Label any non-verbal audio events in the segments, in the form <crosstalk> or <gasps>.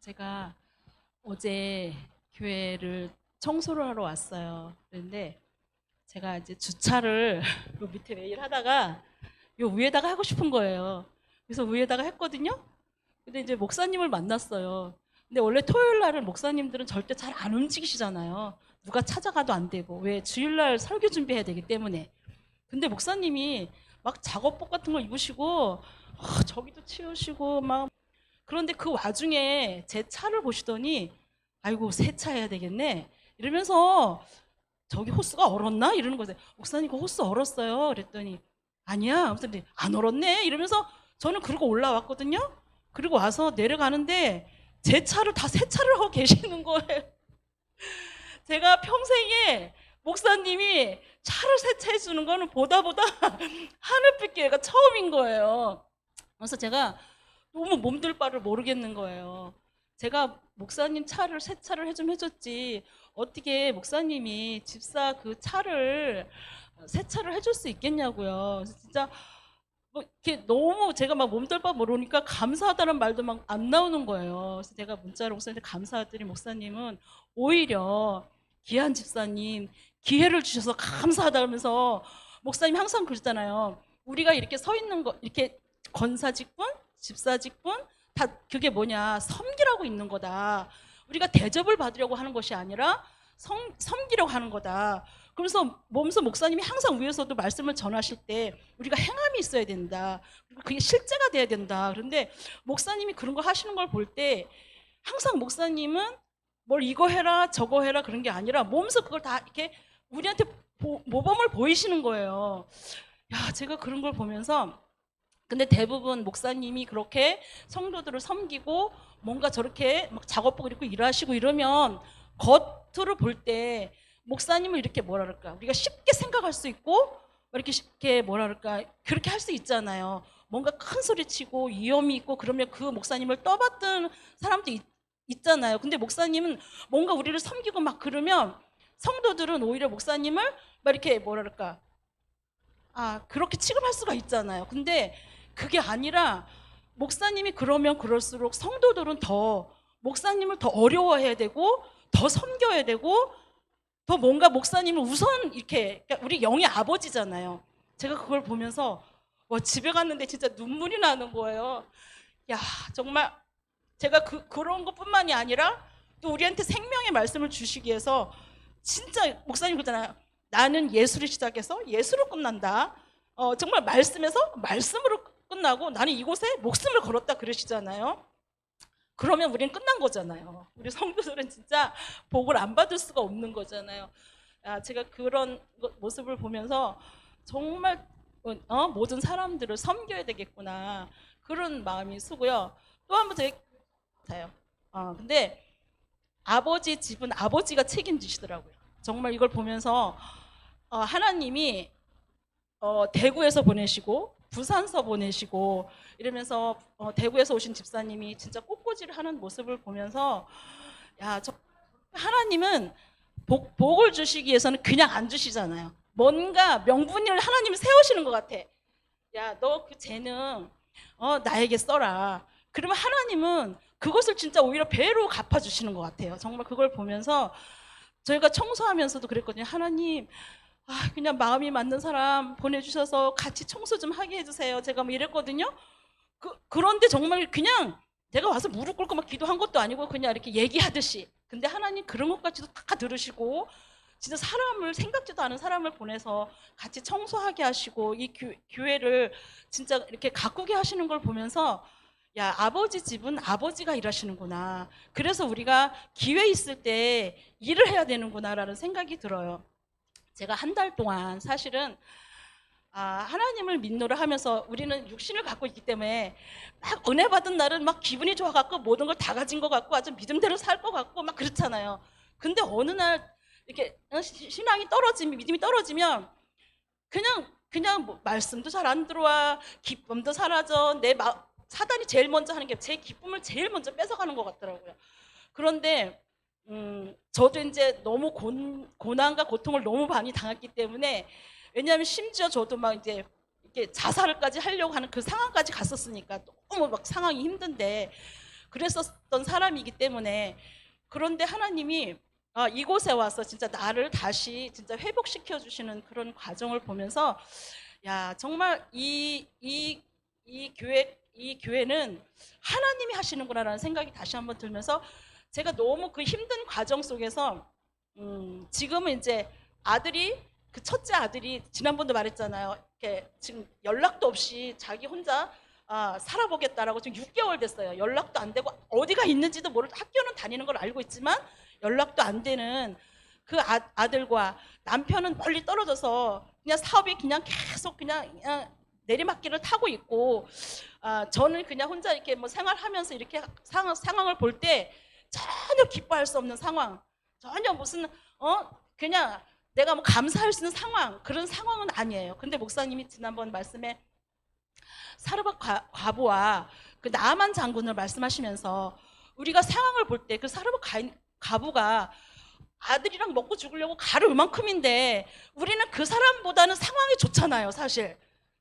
제가 어제 교회를 청소를 하러 왔어요. 그런데 제가 이제 주차를 <laughs> 요 밑에 매일 하다가 요 위에다가 하고 싶은 거예요. 그래서 위에다가 했거든요. 근데 이제 목사님을 만났어요. 근데 원래 토요일 날은 목사님들은 절대 잘 안 움직이시잖아요. 누가 찾아가도 안 되고 왜 주일날 설교 준비해야 되기 때문에. 근데 목사님이 막 작업복 같은 거 입으시고 아, 저기도 치우시고 막 그런데 그 와중에 제 차를 보시더니 아이고 세차해야 되겠네 이러면서 저기 호스가 얼었나 이러는 거예요. 목사님 그 호스 얼었어요. 그랬더니 아니야. 그랬더니 안 얼었네 이러면서 저는 그러고 올라왔거든요. 그리고 와서 내려가는데 제 차를 다 세차를 하고 계시는 거예요. <laughs> 제가 평생에 목사님이 차를 세차해 주는 거는 보다 보다 <laughs> 하늘빛 기회가 처음인 거예요. 그래서 제가 너무 몸둘 바를 모르겠는 거예요. 제가 목사님 차를 세차를 해 좀 해줬지 어떻게 목사님이 집사 그 차를 세차를 해줄 수 있겠냐고요. 진짜 뭐 이렇게 너무 제가 막 몸둘 바 모르니까 감사하다는 말도 막 안 나오는 거예요. 그래서 제가 문자로 목사님한테 감사하더니 목사님은 오히려 귀한 집사님 기회를 주셔서 감사하다 그러면서 목사님 항상 그러잖아요. 우리가 이렇게 서 있는 거 이렇게 권사직분, 집사 직분 다 그게 뭐냐 섬기라고 있는 거다. 우리가 대접을 받으려고 하는 것이 아니라 섬, 섬기려고 하는 거다. 그래서 몸소 목사님이 항상 위에서도 말씀을 전하실 때 우리가 행함이 있어야 된다. 그리고 그게 실제가 돼야 된다. 그런데 목사님이 그런 거 하시는 걸 볼 때 항상 목사님은 뭘 이거 해라 저거 해라 그런 게 아니라 몸소 그걸 다 이렇게 우리한테 보- 모범을 보이시는 거예요. 야, 제가 그런 걸 보면서 근데 대부분 목사님이 그렇게 성도들을 섬기고 뭔가 저렇게 막 작업복 입고 일하시고 이러면 겉으로 볼 때 목사님을 이렇게 뭐라 그럴까 우리가 쉽게 생각할 수 있고 이렇게 쉽게 뭐라 그럴까 그렇게 할 수 있잖아요. 뭔가 큰 소리 치고 위험이 있고 그러면 그 목사님을 떠받든 사람도 있, 있잖아요. 근데 목사님은 뭔가 우리를 섬기고 막 그러면 성도들은 오히려 목사님을 막 이렇게 뭐라 그럴까 아 그렇게 취급할 수가 있잖아요. 근데 그게 아니라 목사님이 그러면 그럴수록 성도들은 더 목사님을 더 어려워해야 되고 더 섬겨야 되고 더 뭔가 목사님을 우선 이렇게 그러니까 우리 영의 아버지잖아요. 제가 그걸 보면서 와 집에 갔는데 진짜 눈물이 나는 거예요. 야 정말 제가 그 그런 것뿐만이 아니라 또 우리한테 생명의 말씀을 주시기 위해서 진짜 목사님 그러잖아요. 나는 예수를 시작해서 예수로 끝난다. 어, 정말 말씀에서 말씀으로 끝나고 나는 이곳에 목숨을 걸었다 그러시잖아요. 그러면 우리는 끝난 거잖아요. 우리 성도들은 진짜 복을 안 받을 수가 없는 거잖아요. 아, 제가 그런 거- 모습을 보면서 정말 어, 모든 사람들을 섬겨야 되겠구나 그런 마음이 쓰고요. 또 한번더 같아요. 어, 근데 아버지 집은 아버지가 책임지시더라고요. 정말 이걸 보면서 어, 하나님이 어, 대구에서 보내시고 부산서 보내시고 이러면서 어, 대구에서 오신 집사님이 진짜 꽃꽂이를 하는 모습을 보면서 야, 저 하나님은 복, 복을 주시기 위해서는 그냥 안 주시잖아요. 뭔가 명분을 하나님이 세우시는 것 같아. 야, 너 그 재능 어, 나에게 써라. 그러면 하나님은 그것을 진짜 오히려 배로 갚아주시는 것 같아요. 정말 그걸 보면서 저희가 청소하면서도 그랬거든요. 하나님, 아, 그냥 마음이 맞는 사람 보내주셔서 같이 청소 좀 하게 해주세요. 제가 뭐 이랬거든요. 그, 그런데 정말 그냥 내가 와서 무릎 꿇고 막 기도한 것도 아니고 그냥 이렇게 얘기하듯이. 근데 하나님 그런 것까지도 다 들으시고 진짜 사람을 생각지도 않은 사람을 보내서 같이 청소하게 하시고 이 교, 교회를 진짜 이렇게 가꾸게 하시는 걸 보면서 야 아버지 집은 아버지가 일하시는구나. 그래서 우리가 기회 있을 때 일을 해야 되는구나라는 생각이 들어요. 제가 한 달 동안 사실은 아, 하나님을 믿노라 하면서 우리는 육신을 갖고 있기 때문에 막 은혜 받은 날은 막 기분이 좋아갖고 모든 걸 다 가진 것 같고 아주 믿음대로 살 것 같고 막 그렇잖아요. 근데 어느 날 이렇게 어, 시- 신앙이 떨어지면 믿음이 떨어지면 그냥 그냥 뭐 말씀도 잘 안 들어와 기쁨도 사라져 내 마, 사단이 제일 먼저 하는 게 제 기쁨을 제일 먼저 뺏어가는 것 같더라고요. 그런데 음, 저도 이제 너무 곤, 고난과 고통을 너무 많이 당했기 때문에 왜냐하면 심지어 저도 막 이제 이렇게 자살을까지 하려고 하는 그 상황까지 갔었으니까 너무 막 상황이 힘든데 그랬었던 사람이기 때문에 그런데 하나님이 아, 이곳에 와서 진짜 나를 다시 진짜 회복시켜 주시는 그런 과정을 보면서 야 정말 이 이 이 교회 이 교회는 하나님이 하시는구나라는 생각이 다시 한번 들면서 제가 너무 그 힘든 과정 속에서 음, 지금은 이제 아들이 그 첫째 아들이 지난번도 말했잖아요. 이렇게 지금 연락도 없이 자기 혼자 아, 살아보겠다라고 지금 6개월 됐어요. 연락도 안 되고 어디가 있는지도 모르고 학교는 다니는 걸 알고 있지만 연락도 안 되는 그 아, 아들과 남편은 멀리 떨어져서 그냥 사업이 그냥 계속 그냥, 그냥 내리막길을 타고 있고 아, 저는 그냥 혼자 이렇게 뭐 생활하면서 이렇게 상황, 상황을 볼 때 전혀 기뻐할 수 없는 상황 전혀 무슨 어 그냥 내가 뭐 감사할 수 있는 상황 그런 상황은 아니에요. 근데 목사님이 지난번 말씀에 사르밧 과- 과부와 그 나만 장군을 말씀하시면서 우리가 상황을 볼 때 그 사르밧 가- 과부가 아들이랑 먹고 죽으려고 가를 요만큼인데 우리는 그 사람보다는 상황이 좋잖아요, 사실.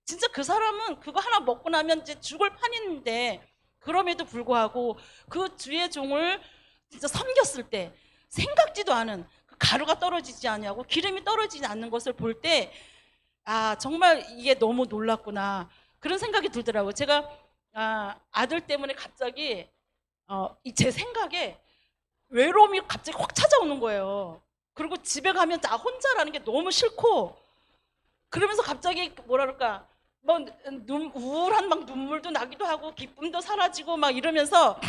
진짜 그 사람은 그거 하나 먹고 나면 이제 죽을 판인데 그럼에도 불구하고 그 주의 종을 진짜 섬겼을 때 생각지도 않은 그 가루가 떨어지지 않냐고 기름이 떨어지지 않는 것을 볼 때 아 정말 이게 너무 놀랐구나 그런 생각이 들더라고요. 제가 아, 아들 때문에 갑자기 어, 이제 생각에 외로움이 갑자기 확 찾아오는 거예요. 그리고 집에 가면 나 혼자라는 게 너무 싫고 그러면서 갑자기 뭐라 그럴까 뭐 눈, 우울한 막 눈물도 나기도 하고 기쁨도 사라지고 막 이러면서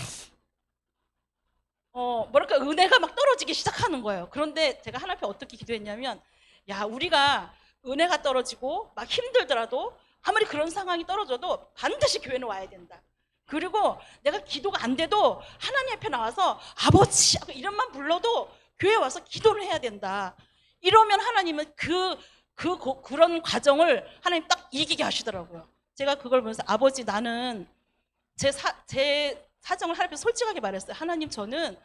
어 뭐랄까 은혜가 막 떨어지기 시작하는 거예요. 그런데 제가 하나님 앞에 어떻게 기도했냐면 야 우리가 은혜가 떨어지고 막 힘들더라도 아무리 그런 상황이 떨어져도 반드시 교회는 와야 된다. 그리고 내가 기도가 안 돼도 하나님 앞에 나와서 아버지 이름만 불러도 교회 와서 기도를 해야 된다. 이러면 하나님은 그, 그, 고- 그런 과정을 하나님 딱 이기게 하시더라고요. 제가 그걸 보면서 아버지 나는 제, 사, 제 사정을 하나님 앞에 솔직하게 말했어요. 하나님 저는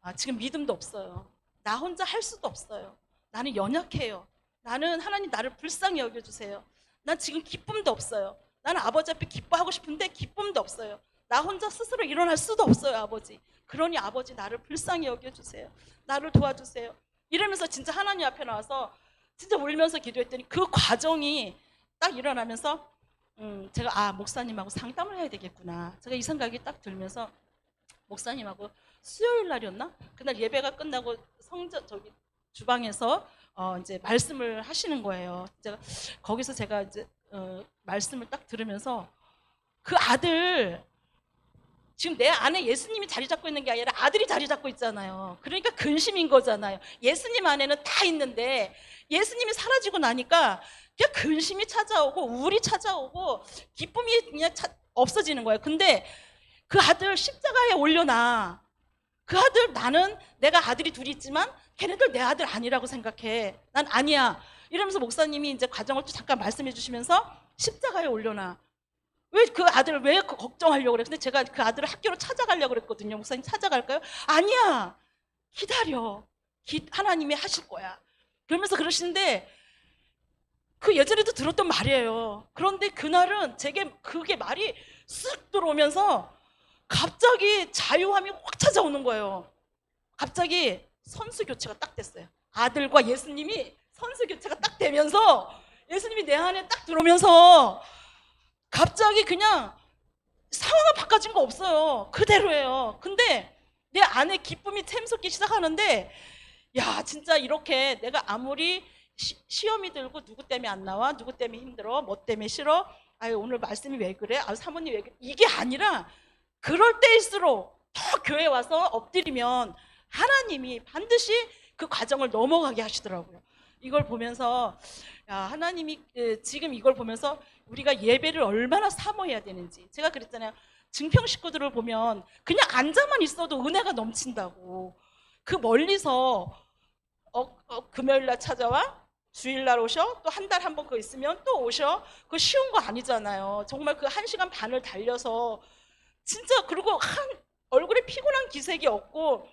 아, 지금 믿음도 없어요. 나 혼자 할 수도 없어요. 나는 연약해요. 나는 하나님 나를 불쌍히 여겨주세요. 난 지금 기쁨도 없어요. 나는 아버지 앞에 기뻐하고 싶은데 기쁨도 없어요. 나 혼자 스스로 일어날 수도 없어요, 아버지. 그러니 아버지 나를 불쌍히 여겨주세요. 나를 도와주세요. 이러면서 진짜 하나님 앞에 나와서 진짜 울면서 기도했더니 그 과정이 딱 일어나면서 음, 제가 아 목사님하고 상담을 해야 되겠구나. 제가 이 생각이 딱 들면서 목사님하고 수요일 날이었나? 그날 예배가 끝나고 성전 저기 주방에서 어, 이제 말씀을 하시는 거예요. 제가 거기서 제가 이제 어, 말씀을 딱 들으면서 그 아들 지금 내 안에 예수님이 자리 잡고 있는 게 아니라 아들이 자리 잡고 있잖아요. 그러니까 근심인 거잖아요. 예수님 안에는 다 있는데 예수님이 사라지고 나니까 그냥 근심이 찾아오고 우울이 찾아오고 기쁨이 그냥 차- 없어지는 거예요. 근데 그 아들 십자가에 올려놔. 그 아들 나는 내가 아들이 둘이 있지만 걔네들 내 아들 아니라고 생각해. 난 아니야. 이러면서 목사님이 이제 과정을 또 잠깐 말씀해 주시면서 십자가에 올려놔. 왜 그 아들을 왜 그 걱정하려고 그래? 근데 제가 그 아들을 학교로 찾아가려고 그랬거든요. 목사님 찾아갈까요? 아니야. 기다려. 기- 하나님이 하실 거야. 그러면서 그러시는데 그 예전에도 들었던 말이에요. 그런데 그날은 제게 그게 말이 쓱 들어오면서 갑자기 자유함이 확 찾아오는 거예요. 갑자기 선수 교체가 딱 됐어요. 아들과 예수님이 선수 교체가 딱 되면서 예수님이 내 안에 딱 들어오면서 갑자기 그냥 상황은 바꿔진 거 없어요. 그대로예요. 근데 내 안에 기쁨이 샘솟기 시작하는데 야 진짜 이렇게 내가 아무리 시, 험이 들고 누구 때문에 안 나와? 누구 때문에 힘들어? 뭐 때문에 싫어? 아유 오늘 말씀이 왜 그래? 아 사모님 왜 그래? 이게 아니라 그럴 때일수록 더 교회 와서 엎드리면 하나님이 반드시 그 과정을 넘어가게 하시더라고요. 이걸 보면서 야, 하나님이 에, 지금 이걸 보면서 우리가 예배를 얼마나 사모해야 되는지. 제가 그랬잖아요. 증평 식구들을 보면 그냥 앉아만 있어도 은혜가 넘친다고. 그 멀리서 어, 어, 금요일 날 찾아와 주일 날 오셔 또 한 달 한 번 그거 있으면 또 오셔 그거 쉬운 거 아니잖아요. 정말 그 한 시간 반을 달려서 진짜 그리고 한 얼굴에 피곤한 기색이 없고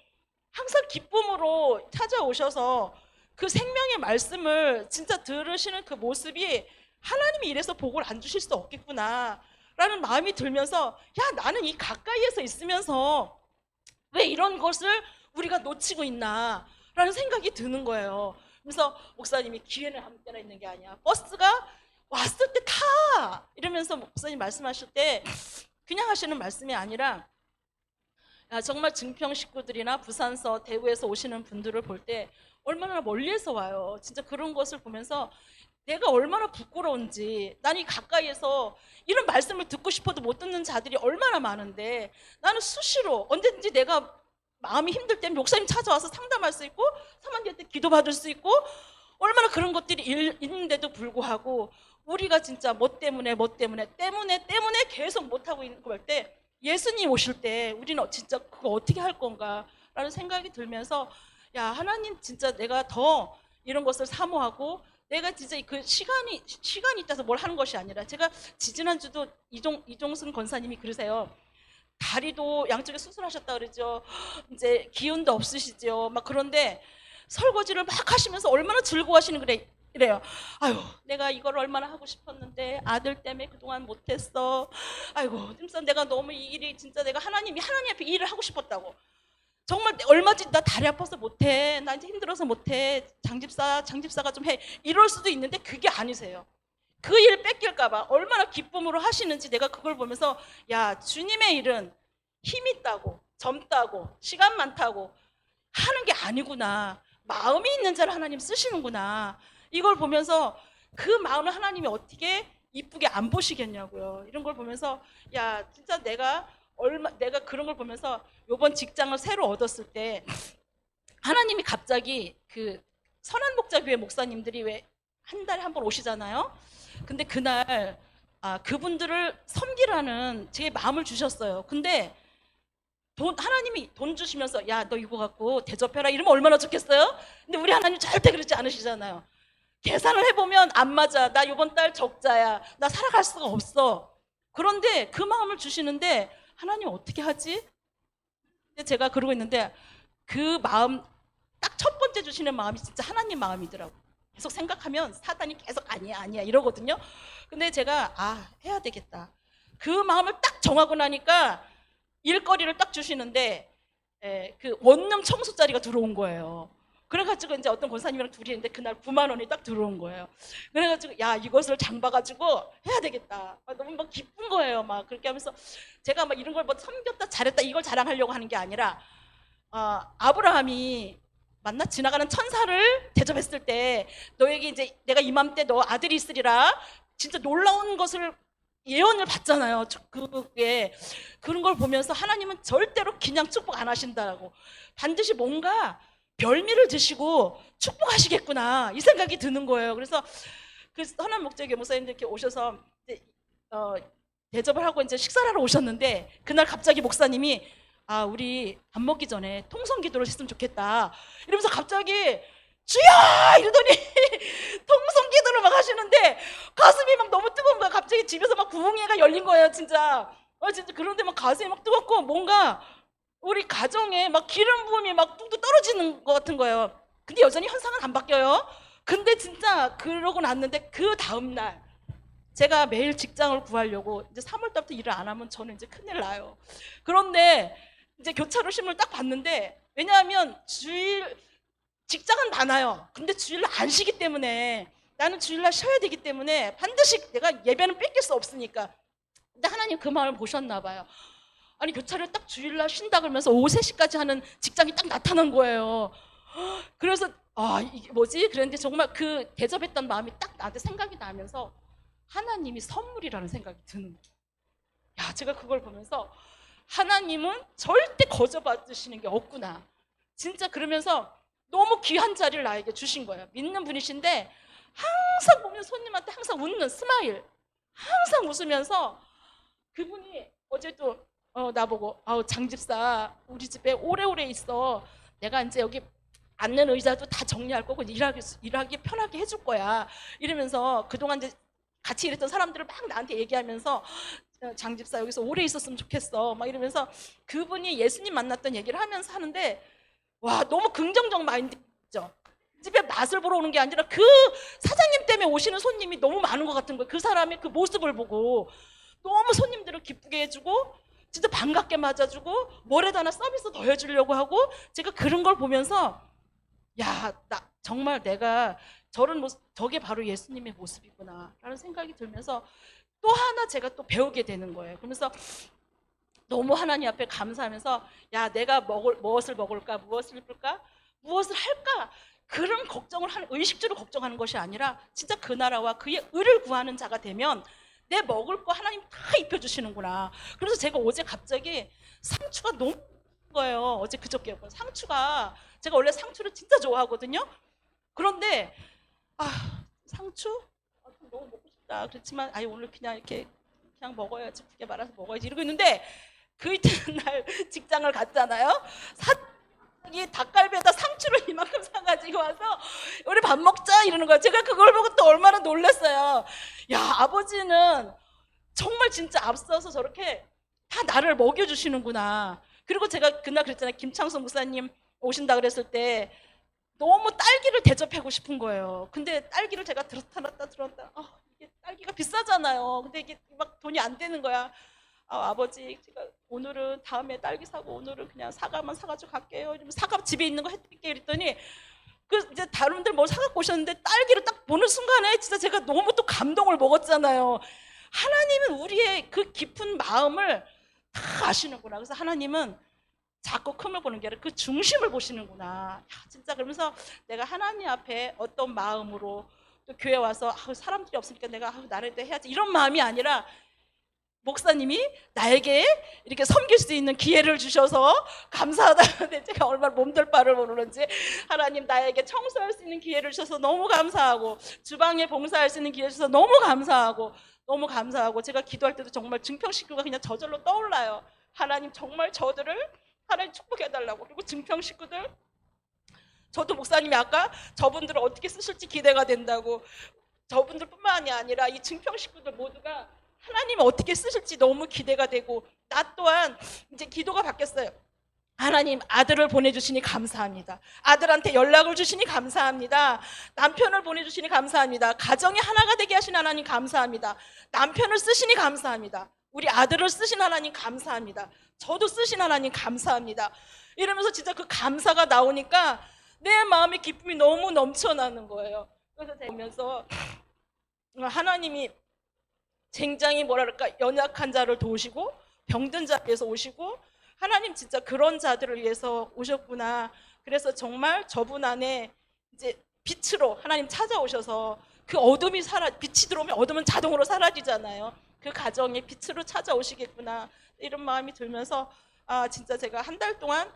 항상 기쁨으로 찾아오셔서 그 생명의 말씀을 진짜 들으시는 그 모습이 하나님이 이래서 복을 안 주실 수 없겠구나. 라는 마음이 들면서 야 나는 이 가까이에서 있으면서 왜 이런 것을 우리가 놓치고 있나 라는 생각이 드는 거예요. 그래서 목사님이 기회는 때나 있는 게 아니야. 버스가 왔을 때 타! 이러면서 목사님 말씀하실 때 그냥 하시는 말씀이 아니라 야, 정말 증평 식구들이나 부산서 대구에서 오시는 분들을 볼 때 얼마나 멀리에서 와요. 진짜 그런 것을 보면서 내가 얼마나 부끄러운지 난 이 가까이에서 이런 말씀을 듣고 싶어도 못 듣는 자들이 얼마나 많은데 나는 수시로 언제든지 내가 마음이 힘들 때는 목사님 찾아와서 상담할 수 있고 사만디한테 기도받을 수 있고 얼마나 그런 것들이 일- 있는데도 불구하고 우리가 진짜 뭐 때문에 뭐 때문에 때문에 때문에 계속 못하고 있는 걸때 예수님 오실 때 우리는 진짜 그거 어떻게 할 건가 라는 생각이 들면서 야 하나님 진짜 내가 더 이런 것을 사모하고 내가 진짜 그 시간이 시간이 있다서 뭘 하는 것이 아니라 제가 지지난주도 이종 이종순 권사님이 그러세요. 다리도 양쪽에 수술하셨다 그러죠. <gasps> 이제 기운도 없으시죠. 막 그런데 설거지를 막 하시면서 얼마나 즐거워하시는 그래 이래요. 아유, 내가 이걸 얼마나 하고 싶었는데 아들 때문에 그동안 못했어. 아이고, 진짜 내가 너무 이 일이 진짜 내가 하나님이 하나님 앞에 이 일을 하고 싶었다고. 정말 얼마 전나 다리 아파서 못해. 나 이제 힘들어서 못해. 장집사, 장집사가 좀 해. 이럴 수도 있는데 그게 아니세요. 그일 뺏길까봐 얼마나 기쁨으로 하시는지 내가 그걸 보면서 야 주님의 일은 힘 있다고 젊다고 시간 많다고 하는 게 아니구나. 마음이 있는 자를 하나님 쓰시는구나. 이걸 보면서 그 마음을 하나님이 어떻게 이쁘게 안 보시겠냐고요. 이런 걸 보면서 야 진짜 내가 얼마 내가 그런 걸 보면서 요번 직장을 새로 얻었을 때 하나님이 갑자기 그 선한 목자 교회 목사님들이 왜 한 달에 한 번 오시잖아요. 근데 그날 아, 그분들을 섬기라는 제 마음을 주셨어요. 근데 돈 하나님이 돈 주시면서 야 너 이거 갖고 대접해라 이러면 얼마나 좋겠어요? 근데 우리 하나님 절대 그러지 않으시잖아요. 계산을 해보면 안 맞아. 나 이번 달 적자야. 나 살아갈 수가 없어. 그런데 그 마음을 주시는데 하나님 어떻게 하지? 제가 그러고 있는데 그 마음 딱 첫 번째 주시는 마음이 진짜 하나님 마음이더라고. 계속 생각하면 사단이 계속 아니야 아니야 이러거든요. 근데 제가 아 해야 되겠다. 그 마음을 딱 정하고 나니까 일거리를 딱 주시는데 에, 그 원룸 청소 자리가 들어온 거예요. 그래가지고 이제 어떤 권사님이랑 둘이 있는데 그날 9만 원이 딱 들어온 거예요. 그래가지고 야 이것을 장봐가지고 해야 되겠다. 아, 너무 막 기쁜 거예요. 막 그렇게 하면서 제가 막 이런 걸 뭐 섬겼다 잘했다 이걸 자랑하려고 하는 게 아니라 아, 아브라함이 만나 지나가는 천사를 대접했을 때 너에게 이제 내가 이맘때 너 아들이 있으리라 진짜 놀라운 것을 예언을 받잖아요. 저- 그게 그런 걸 보면서 하나님은 절대로 그냥 축복 안 하신다고 반드시 뭔가 별미를 드시고 축복하시겠구나 이 생각이 드는 거예요. 그래서 그 선한 목적의 목사님들 이렇게 오셔서 이제 어, 대접을 하고 이제 식사를 하러 오셨는데 그날 갑자기 목사님이 아 우리 밥 먹기 전에 통성 기도를 했으면 좋겠다. 이러면서 갑자기 주야 이러더니 <laughs> 통성 기도를 막 하시는데 가슴이 막 너무 뜨거운 거야. 갑자기 집에서 막 구멍이가 열린 거예요 진짜. 어 진짜 그런데 막 가슴이 막 뜨겁고 뭔가 우리 가정에 막 기름 부음이 막 뚝뚝 떨어지는 것 같은 거예요. 근데 여전히 현상은 안 바뀌어요. 근데 진짜 그러고 났는데 그 다음 날 제가 매일 직장을 구하려고 이제 3월 달부터 일을 안 하면 저는 이제 큰일 나요. 그런데 이제 교차로 신문을 딱 봤는데 왜냐하면 주일 직장은 많아요. 근데 주일날 안 쉬기 때문에 나는 주일날 쉬어야 되기 때문에 반드시 내가 예배는 뺏길 수 없으니까. 근데 하나님 그 마음을 보셨나 봐요. 아니 교차를 딱 주일날 쉰다 그러면서 오후 3시까지 하는 직장이 딱 나타난 거예요. 그래서 아 이게 뭐지? 그랬는데 정말 그 대접했던 마음이 딱 나한테 생각이 나면서 하나님이 선물이라는 생각이 드는 거예요. 야, 제가 그걸 보면서 하나님은 절대 거저 받으시는 게 없구나. 진짜 그러면서 너무 귀한 자리를 나에게 주신 거예요. 믿는 분이신데 항상 보면 손님한테 항상 웃는 스마일, 항상 웃으면서 그분이 어제도 어, 나보고 아우 장집사 우리 집에 오래오래 있어. 내가 이제 여기 앉는 의자도 다 정리할 거고 일하기, 일하기 편하게 해줄 거야. 이러면서 그동안 이제 같이 일했던 사람들을 막 나한테 얘기하면서 어, 장집사 여기서 오래 있었으면 좋겠어. 막 이러면서 그분이 예수님 만났던 얘기를 하면서 하는데 와 너무 긍정적 마인드죠. 집에 맛을 보러 오는 게 아니라 그 사장님 때문에 오시는 손님이 너무 많은 것 같은 거예요. 그 사람의 그 모습을 보고 너무 손님들을 기쁘게 해주고 진짜 반갑게 맞아주고 뭐래도 하나 서비스 더 해주려고 하고 제가 그런 걸 보면서 야 나 정말 내가 저런 모습 저게 바로 예수님의 모습이구나라는 생각이 들면서 또 하나 제가 또 배우게 되는 거예요. 그러면서 너무 하나님 앞에 감사하면서 야 내가 먹을 무엇을 먹을까 무엇을 입을까 무엇을 할까 그런 걱정을 하는 의식주로 걱정하는 것이 아니라 진짜 그 나라와 그의 의를 구하는 자가 되면 내 먹을 거 하나님 다 입혀주시는구나. 그래서 제가 어제 갑자기 상추가 너무 거예요. 어제 그저께였고 상추가 제가 원래 상추를 진짜 좋아하거든요. 그런데 아 상추 아, 좀 너무 먹고 싶다. 그렇지만 아니 오늘 그냥 이렇게 그냥 먹어야지 두개 말아서 먹어야지 이러고 있는데 그 이튿날 <laughs> 직장을 갔잖아요. 사이 닭갈비에다 상추를 <laughs> 이만큼 사가지고 와서 우리 밥 먹자 이러는 거야. 제가 그걸 보고 또 얼마나 놀랐어요. 야 아버지는 정말 진짜 앞서서 저렇게 다 나를 먹여주시는구나. 그리고 제가 그날 그랬잖아요. 김창수 목사님 오신다 그랬을 때 너무 딸기를 대접하고 싶은 거예요. 근데 딸기를 제가 들었다 놨다 들었다. 아, 딸기가 비싸잖아요. 근데 이게 막 돈이 안 되는 거야. 아, 아버지, 제가 오늘은 다음에 딸기 사고 오늘은 그냥 사과만 사가지고 갈게요. 사과 집에 있는 거 해드릴게요. 그랬더니 그 이제 다른 분들 뭐 사갖고 오셨는데 딸기를 딱 보는 순간에 진짜 제가 너무 또 감동을 먹었잖아요. 하나님은 우리의 그 깊은 마음을 다 아시는구나. 그래서 하나님은 자꾸 큼을 보는 게 아니라 그 중심을 보시는구나. 야, 진짜 그러면서 내가 하나님 앞에 어떤 마음으로 또 교회 와서 아, 사람들이 없으니까 내가 아, 나를 때 해야지 이런 마음이 아니라 목사님이 나에게 이렇게 섬길 수 있는 기회를 주셔서 감사하다는데 <laughs> 제가 얼마나 몸둘 바를 모르는지 하나님 나에게 청소할 수 있는 기회를 주셔서 너무 감사하고 주방에 봉사할 수 있는 기회를 주셔서 너무 감사하고 너무 감사하고 제가 기도할 때도 정말 증평식구가 그냥 저절로 떠올라요. 하나님 정말 저들을 하나님 축복해 달라고 그리고 증평 식구들 저도 목사님이 아까 저분들을 어떻게 쓰실지 기대가 된다고 저분들뿐만이 아니라 이 증평 식구들 모두가 하나님이 어떻게 쓰실지 너무 기대가 되고 나 또한 이제 기도가 바뀌었어요. 하나님 아들을 보내주시니 감사합니다. 아들한테 연락을 주시니 감사합니다. 남편을 보내주시니 감사합니다. 가정이 하나가 되게 하신 하나님 감사합니다. 남편을 쓰시니 감사합니다. 우리 아들을 쓰신 하나님 감사합니다. 저도 쓰신 하나님 감사합니다. 이러면서 진짜 그 감사가 나오니까 내 마음의 기쁨이 너무 넘쳐나는 거예요. 그래서 보면서 하나님이 굉장히 뭐랄까 연약한 자를 도우시고 병든 자에서 오시고 하나님 진짜 그런 자들을 위해서 오셨구나. 그래서 정말 저분 안에 이제 빛으로 하나님 찾아오셔서 그 어둠이 사라 빛이 들어오면 어둠은 자동으로 사라지잖아요. 그 가정에 빛으로 찾아오시겠구나 이런 마음이 들면서 아 진짜 제가 한 달 동안 아,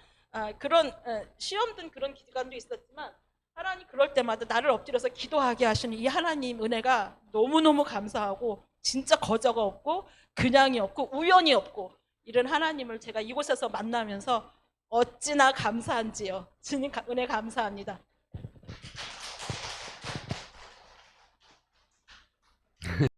그런 에, 시험 든 그런 기간도 있었지만 하나님 그럴 때마다 나를 엎드려서 기도하게 하시는 이 하나님 은혜가 너무너무 감사하고 진짜 거저가 없고 그냥이 없고 우연이 없고 이런 하나님을 제가 이곳에서 만나면서 어찌나 감사한지요. 주님 가- 은혜 감사합니다.